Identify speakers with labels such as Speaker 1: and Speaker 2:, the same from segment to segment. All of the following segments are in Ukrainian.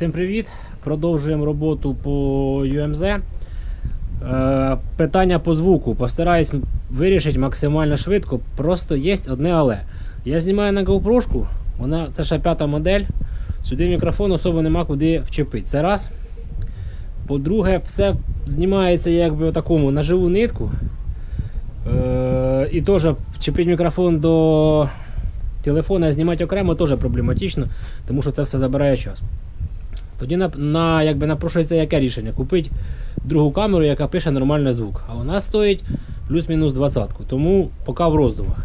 Speaker 1: Всім привіт! Продовжуємо роботу по UMZ. Е, питання по звуку. Постараюсь вирішити максимально швидко. Просто є одне але. Я знімаю на GoPro, вона це ще п'ята модель. Сюди мікрофон особо нема куди вчепити. Це раз. По-друге, все знімається якби в такому на живу нитку. Е, і теж вчепити мікрофон до телефона знімати окремо теж проблематично, тому що це все забирає час. Тоді на, на, якби напрошується яке рішення? Купити другу камеру, яка пише нормальний звук. А вона стоїть плюс-мінус 20. Тому поки в роздумах.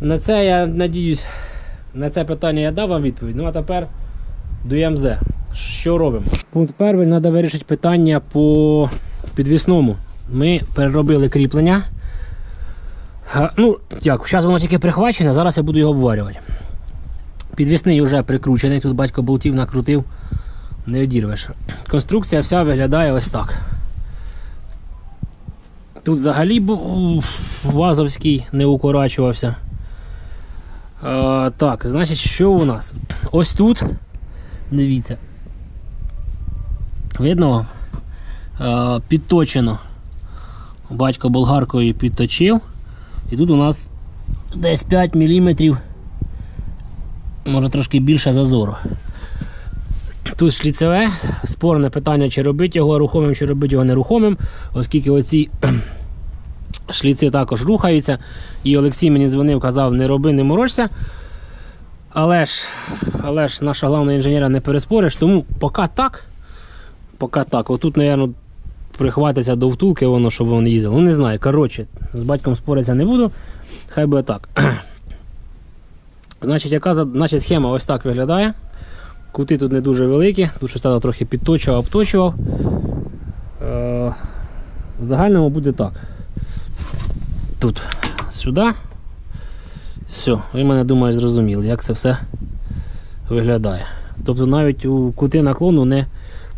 Speaker 1: На це я надіюсь, на це питання я дав вам відповідь. Ну а тепер до ЯМЗ. Що робимо? Пункт перший, треба вирішити питання по підвісному. Ми переробили кріплення. Ну, як, зараз воно тільки прихвачене, зараз я буду його обварювати. Підвісний вже прикручений, тут батько болтів накрутив, не одірвеш. Конструкція вся виглядає ось так. Тут взагалі вазовський не укорачувався. Е, так, значить, що у нас? Ось тут, дивіться. Видно вам? Підточено. Батько болгаркою підточив. І тут у нас десь 5 мм, може трошки більше зазору. Тут шліцеве, спорне питання, чи робити його рухомим, чи робити його нерухомим, оскільки оці шліци також рухаються. І Олексій мені дзвонив, казав, не роби, не морочся. Але ж, але ж наша головна інженера не переспориш, тому поки так, поки так. Отут, мабуть, прихватиться до втулки, воно, щоб воно їздило. Ну не знаю. Коротше, з батьком споритися не буду. Хай буде так. Значить, яка значить, схема ось так виглядає. Кути тут не дуже великі, тут щось треба трохи підточував, обточував. Е, в загальному буде так. Тут сюди. Все, ви мене думаю, зрозуміли, як це все виглядає. Тобто навіть у кути наклону не,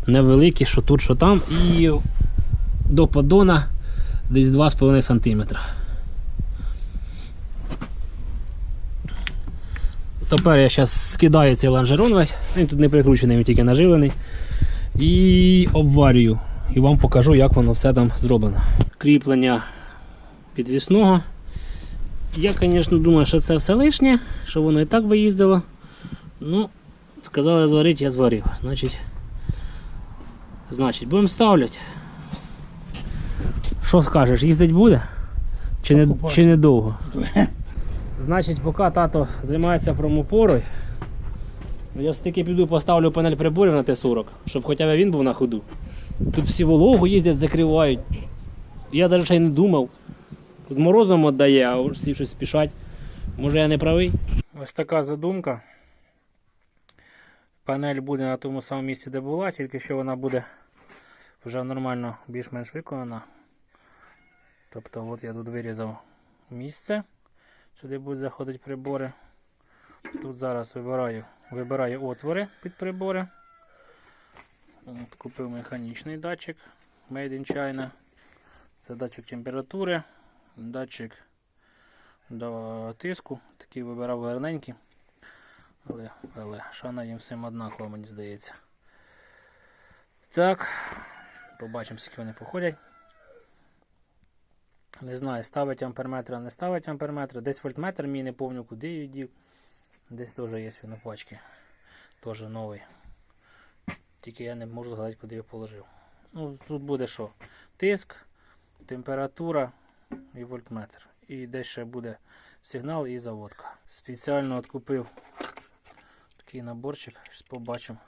Speaker 1: не великі, що тут, що там, і до поддона десь 2,5 см. Тепер я зараз скидаю цей лонжерон весь, він тут не прикручений, він тільки наживлений. І обварюю. І вам покажу, як воно все там зроблено. Кріплення підвісного. Я, звісно, думаю, що це все лишнє, що воно і так би їздило. Ну, сказали зварити, я зварив. Значить, значить будемо ставляти. Що скажеш, їздить буде? Чи не, чи недовго? Значить, поки тато займається промопорою, я все-таки піду поставлю панель приборів на Т-40, щоб хоча б він був на ходу. Тут всі вологу їздять, закривають. Я навіть ще й не думав. Тут морозом віддає, а всі щось спішать. Може я не правий? Ось така задумка. Панель буде на тому самому місці, де була, тільки що вона буде вже нормально більш-менш виконана. Тобто от я тут вирізав місце. Сюди будуть заходити прибори. Тут зараз вибираю, вибираю отвори під прибори. От, купив механічний датчик Made in China. Це датчик температури, датчик до тиску. Такий вибирав гарненький. Але, але шана їм всім однаково, мені здається. Так, побачимо, скільки вони походять. Не знаю, ставить амперметр, а не ставить амперметр. Десь вольтметр мій не пам'ятаю, куди її дів. Десь теж є він на пачці. Теж новий. Тільки я не можу згадати, куди його положив. Ну, тут буде що? Тиск, температура і вольтметр. І десь ще буде сигнал і заводка. Спеціально от купив такий наборчик. Зараз побачимо,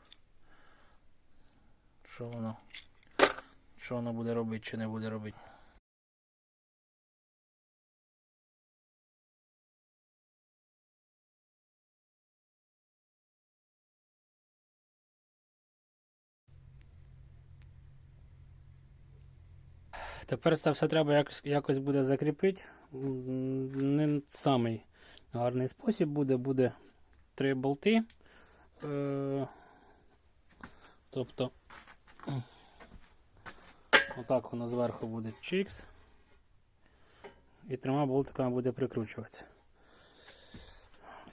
Speaker 1: що воно, що воно буде робити, чи не буде робити. Тепер це все треба якось, якось буде закріпити. Не самий гарний спосіб буде, буде три болти. Е, тобто, отак воно зверху буде чікс. І трьома болтиками буде прикручуватися.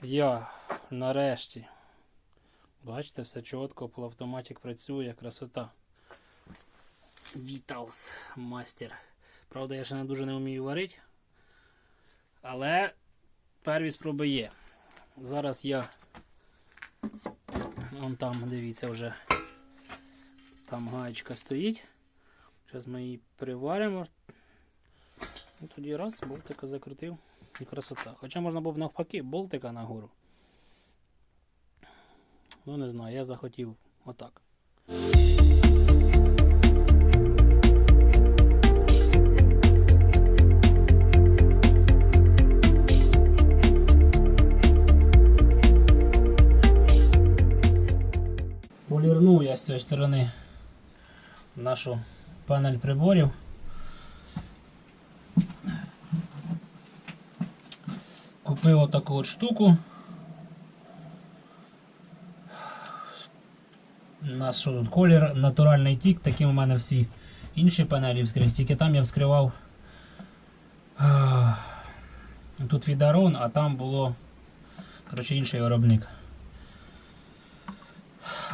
Speaker 1: Я нарешті Бачите, все чітко, полуавтоматик працює, красота. Vitals мастер. Правда, я ще не дуже не вмію варити. Але перві спроби є. Зараз я. Вон там, дивіться, вже там гаєчка стоїть. Зараз ми її приваримо. Ну, тоді раз, болтика закрутив і красота. Хоча можна було б навпаки болтика нагору. Ну не знаю, я захотів отак. Цієї сторони нашу панель приборів. Купив отаку от штуку. У нас що тут колір натуральний тік, такі у мене всі інші панелі вскриті, тільки там я вскривав тут відарон, а там було коротше, інший виробник.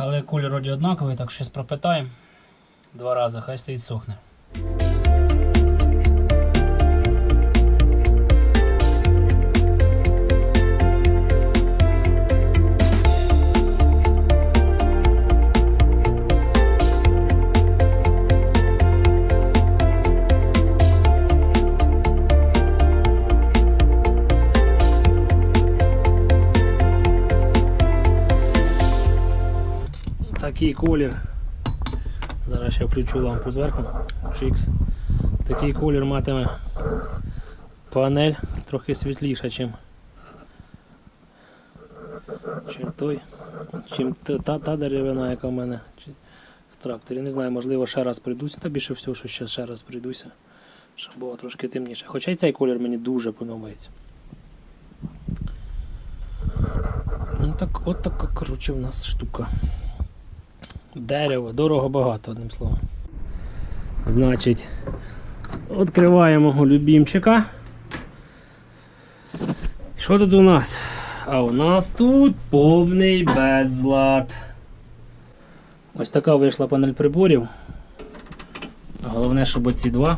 Speaker 1: Але колір однаковий, так щось пропитаємо два рази, хай стоїть сохне. Такий колір. Зараз я включу лампу зверху. Чикс. Такий колір матиме панель трохи світліша, чим, чим той, чим та, та деревина, яка в мене в тракторі. Не знаю, можливо, ще раз прийдуся. Та більше всього, що ще, ще раз прийдуся, щоб було трошки темніше. Хоча й цей колір мені дуже подобається. Ну так, от така, коротше, в нас штука. Дерево, дорого багато, одним словом. Значить, відкриваємо любімчика. Що тут у нас? А у нас тут повний безлад. Ось така вийшла панель приборів. Головне, щоб оці два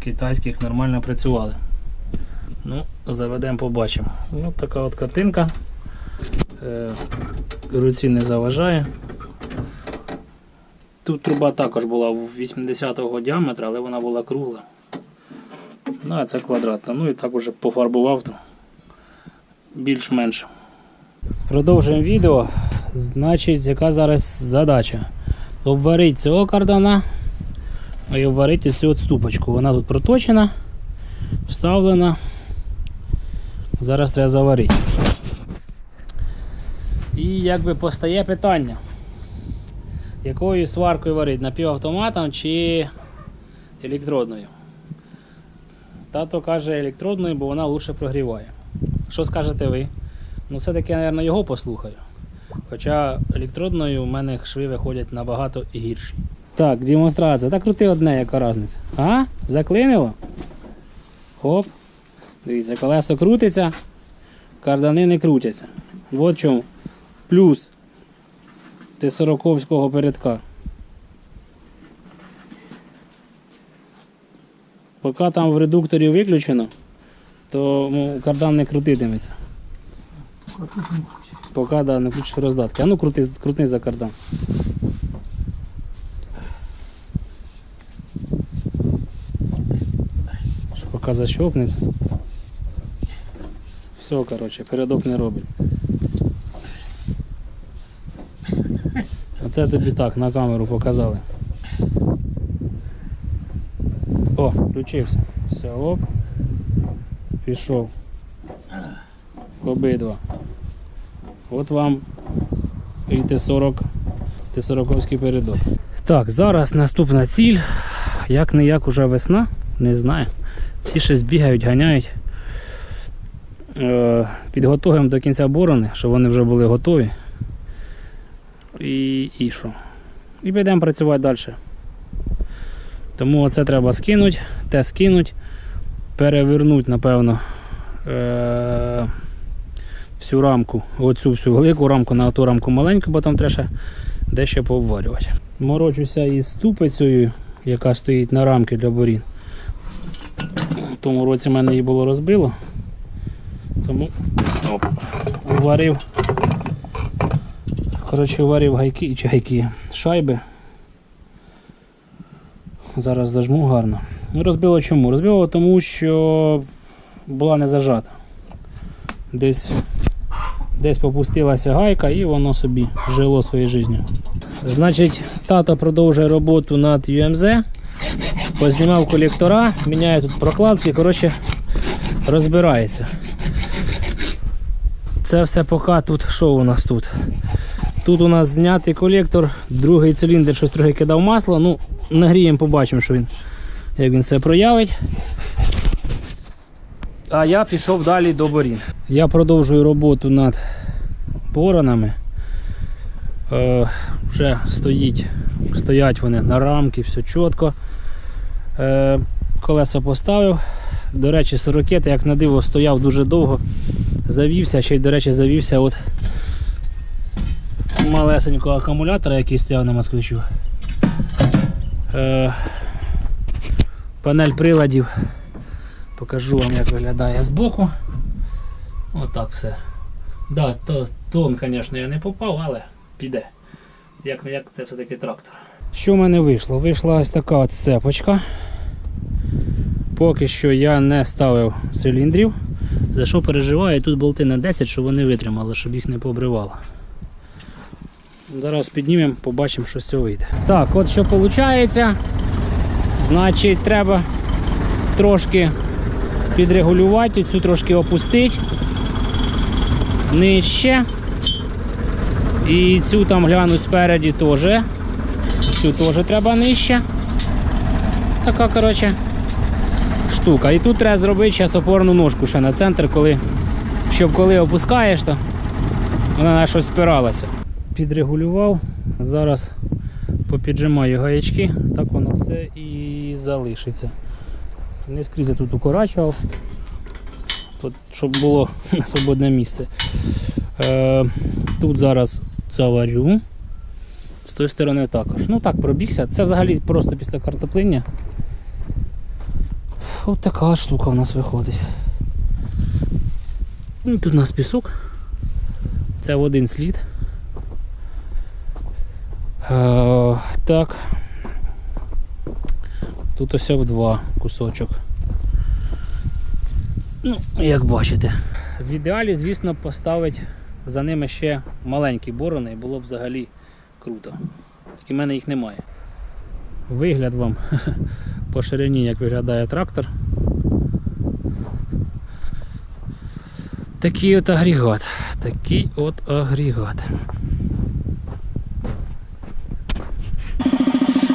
Speaker 1: китайських нормально працювали. Ну, заведемо, побачимо. Ось така от картинка. Е, руці не заважає. Тут труба також була 80-го діаметра, але вона була кругла. Ну, а це квадратна. Ну і так уже пофарбував то більш-менш. Продовжуємо відео. Значить, яка зараз задача? Обварити цього кардана і обварити цю ступочку. Вона тут проточена, вставлена. Зараз треба заварити. І якби постає питання якою сваркою варить? Напівавтоматом чи електродною? Тато каже електродною, бо вона лучше прогріває. Що скажете ви? Ну, все-таки, мабуть, його послухаю. Хоча електродною в мене шви виходять набагато гірші. Так, демонстрація. Так крути одне, яка різниця. А? Заклинило? Хоп. Дивіться, колесо крутиться, кардани не крутяться. От чому. Плюс Т-40 передка. Поки там в редукторі виключено, то ну, кардан не крутитиметься. Поки да, не включиш роздатки. А ну крути, крутни за кардан. Поки защопнеться. Все, коротше, передок не робить. Оце тобі так на камеру показали. О, включився. Все, оп. Пішов. Обидва. От вам і Т-40, Т-40 передок. Так, зараз наступна ціль. Як не як уже весна, не знаю. Всі щось бігають, ганяють. Е, підготуємо до кінця борони, щоб вони вже були готові. І, і що? І підемо працювати далі. Тому оце треба скинути, те скинути, перевернути, напевно, е- всю рамку, оцю всю велику рамку на ту рамку маленьку, бо там треба дещо пообвалювати. Морочуся із ступицею, яка стоїть на рамки для борін. В тому році мене її було розбило. Тому оп, уварив. Коротше, уварив гайки чи гайки шайби. Зараз зажму гарно. Ну, розбило чому? Розбило тому, що була не зажата. Десь, десь попустилася гайка і воно собі жило своєю життю. Значить, тато продовжує роботу над UMZ. Познімав колектора, міняє тут прокладки, коротше, розбирається. Це все поки тут. Що у нас тут? Тут у нас знятий колектор, другий циліндр, щось трохи кидав масло. Ну, нагріємо, побачимо, що він, як він себе проявить. А я пішов далі до борін. Я продовжую роботу над боронами. Е, вже стоїть, стоять вони на рамки, все чітко. Е, колесо поставив. До речі, сорокет, як на диво, стояв дуже довго, завівся, ще й, до речі, завівся от малесенького акумулятора, який стояв на москвичу. Е, панель приладів. Покажу вам, як виглядає збоку. Отак все. Да, то, тон, звісно, я не попав, але піде. Як не як це все-таки трактор. Що в мене вийшло? Вийшла ось така от сцепочка. Поки що я не ставив циліндрів. За що переживаю, тут болти на 10, щоб вони витримали, щоб їх не побривало. Зараз піднімемо, побачимо, що з цього вийде. Так, от що виходить. Значить, треба трошки підрегулювати, цю трошки опустити. Нижче. І цю там гляну спереді теж. Цю теж треба нижче. Така, коротше, штука. І тут треба зробити зараз опорну ножку ще на центр, коли, щоб коли опускаєш, то вона на щось спиралася. Підрегулював, зараз попіджимаю гаячки, так воно все і залишиться. Не скрізь я тут укорачував, тут, щоб було на свободне місце. Е, тут зараз заварю. З тої сторони також. Ну так, пробігся. Це взагалі просто після картоплення. Ось така штука в нас виходить. Ну, Тут у нас пісок. Це в один слід. Е, так. Тут ось два кусочок. Ну, як бачите. В ідеалі, звісно, поставити за ними ще маленькі борони і було б взагалі круто. Тільки в мене їх немає. Вигляд вам по ширині, як виглядає трактор. Такий от агрегат. Такий от агрегат.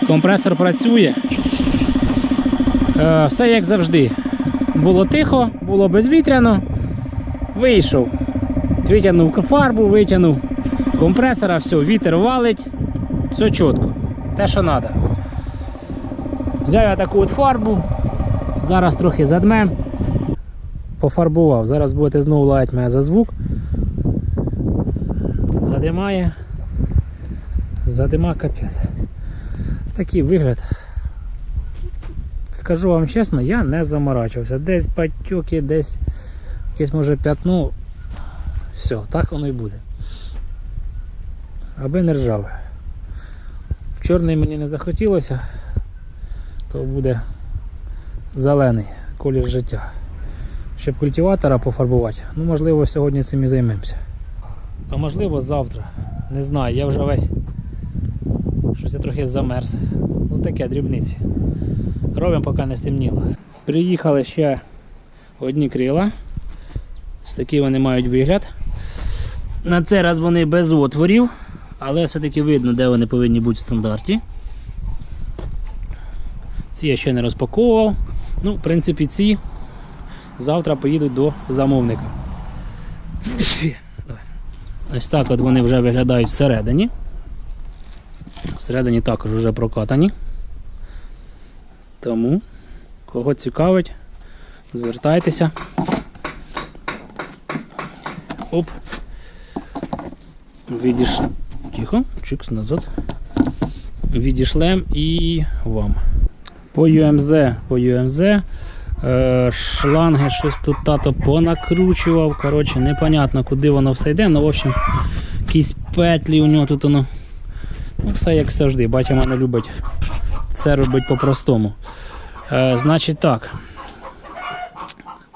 Speaker 1: Компресор працює. Е, все як завжди. Було тихо, було безвітряно. Вийшов. Витягнув фарбу, витягнув компресора, все, вітер валить, все чітко. Те, що треба. Взяв я таку от фарбу, зараз трохи задмем, пофарбував. Зараз будете знову лаяти мене за звук. Задимає. Задима капець. Такий вигляд. Скажу вам чесно, я не заморачувався. Десь патьоки, десь якесь може п'ятно. Все, так воно і буде. Аби не ржаве. В чорний мені не захотілося, то буде зелений колір життя. Щоб культиватора пофарбувати, ну можливо сьогодні цим і займемося. А можливо завтра. Не знаю, я вже весь трохи замерз. Ну таке дрібниці. Робимо, поки не стемніло. Приїхали ще одні крила. Ось такий вони мають вигляд. На цей раз вони без отворів, але все-таки видно, де вони повинні бути в стандарті. Ці я ще не розпаковував. Ну, в принципі, ці завтра поїдуть до замовника. Ось так от вони вже виглядають всередині. Всередині також вже прокатані. Тому, кого цікавить, звертайтеся.
Speaker 2: Оп. Видиш. Тихо, чикс назад. Відійшлем і вам. По UMZ, по UMZ. Е, шланги щось тут тато понакручував. Коротше, непонятно, куди воно все йде. Ну, в общем, якісь петлі у нього тут воно. Все як завжди. Батя мене любить все робить по-простому. Е, значить так.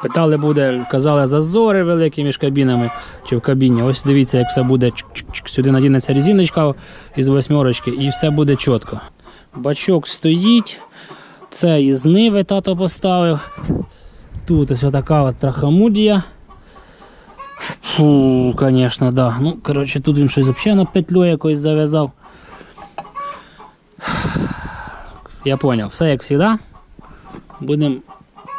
Speaker 2: Питали буде, казали, зазори великі між кабінами чи в кабіні. Ось дивіться, як все буде. чик-чик-чик. Сюди надінеться резиночка із восьмерочки і все буде чітко. Бачок стоїть. Це із ниви тато поставив. Тут ось така от трахамудія. Фу, звісно, да. Ну, коротше, тут він щось взагалі на петлю якось зав'язав. Я зрозумів, все як завжди. Будемо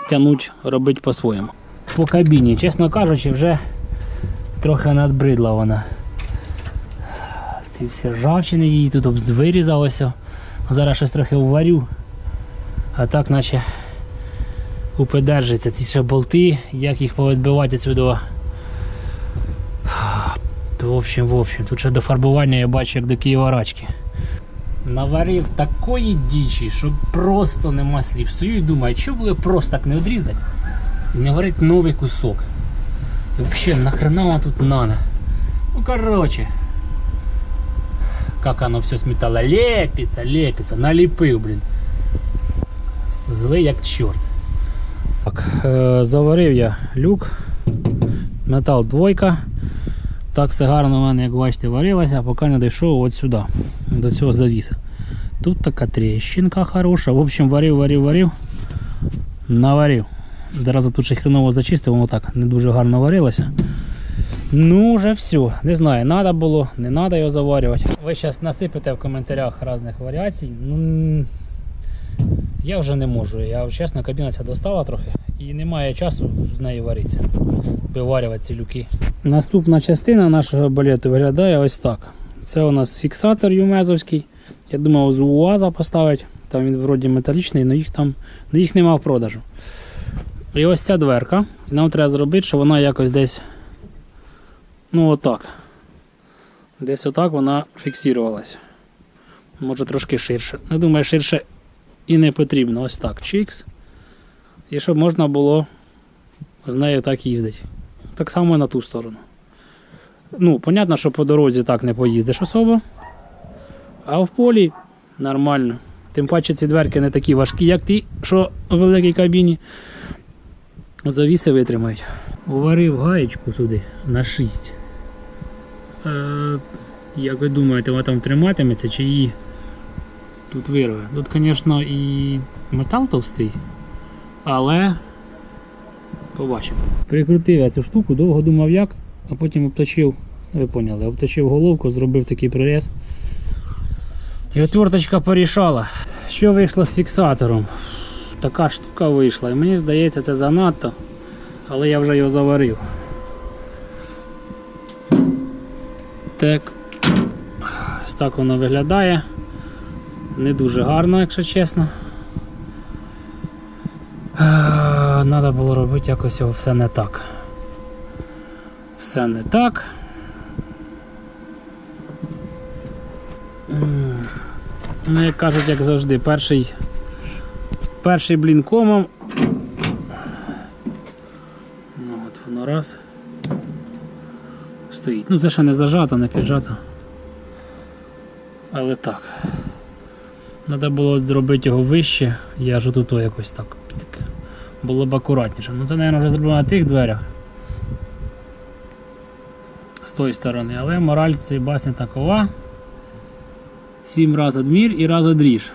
Speaker 2: тягнути, робити по-своєму. По кабіні, чесно кажучи, вже трохи надбридла вона. Ці всі ржавчини її тут вирізалося. Зараз щось трохи уварю. А так наче купи держиться. Ці ще болти, як їх повідбивати сюди. В общем, в общем, тут ще до фарбування я бачу, як до Києва рачки. Наварив такої дічі, що просто нема слів. Стою і думаю, що було просто так не відрізати і не варити новий кусок. І взагалі, нахрена воно тут надо? Ну короче. Как оно все с металла лепится, лепится, наліпив, блін. Злий як чорт. Так, е, заварив я люк. Метал двойка. Так все гарно в мене, як бачите, варилося, поки не дійшов от сюди, до цього завіса. Тут така тріщинка хороша. В общем, варив, варив, варив. Наварив. Зараз тут ще хреново зачистив, воно так не дуже гарно варилося. Ну, вже все. Не знаю, треба було, не треба його заварювати. Ви зараз насипите в коментарях різних варіацій. Ну, я вже не можу. Я чесно, кабіна ця достала трохи і немає часу з нею варитися. Виварювати ці люки. Наступна частина нашого балету виглядає ось так. Це у нас фіксатор юмезовський. Я думав з УАЗа поставити. Там він вроді металічний, але їх там їх нема в продажу. І ось ця дверка. І нам треба зробити, щоб вона якось десь. Ну отак. Десь отак вона фіксувалася. Може трошки ширше. Я думаю, ширше і не потрібно. Ось так. Чікс. І щоб можна було з нею так їздити. Так само і на ту сторону. Ну, понятно, що по дорозі так не поїздиш особо. А в полі нормально. Тим паче ці дверки не такі важкі, як ті, що у великій кабіні. Завіси витримають. Уварив гаєчку сюди на 6. Е, як ви думаєте, вона там триматиметься чи її тут вирве? Тут, звісно, і метал товстий, але побачимо. Прикрутив я цю штуку, довго думав як, а потім обточив, ви поняли, обточив головку, зробив такий приріз. І отверточка порішала. Що вийшло з фіксатором? Така штука вийшла. І мені здається, це занадто, але я вже його заварив. Так. Так воно виглядає. Не дуже гарно, якщо чесно. Треба було робити якось його все не так. Все не так. Ну, як кажуть, як завжди, перший, перший блін комом. Ну, от воно раз. Стоїть. Ну це ще не зажато, не піджато. Але так. Треба було зробити його вище, я аж тут якось так. Було б акуратніше. Ну це, мабуть, вже зроблено на тих дверях. З тої сторони, але мораль цієї басні такова. Сім раз одмір і раз одріж.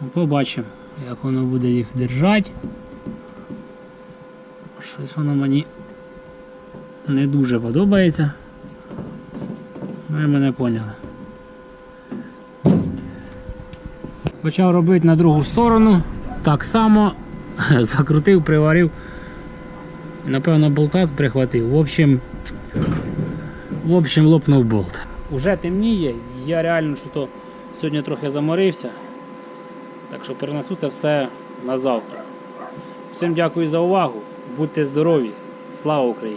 Speaker 2: Ну, Побачимо, як воно буде їх держати. Щось воно мені не дуже подобається. Ну, Ви мене поняли. Почав робити на другу сторону. Так само закрутив, приварив. Напевно, болта прихватив. В общем, в общем, лопнув болт. Уже темніє, я реально що то сьогодні трохи заморився. Так що перенесу це все на завтра. Всім дякую за увагу. Будьте здорові! Слава Україні!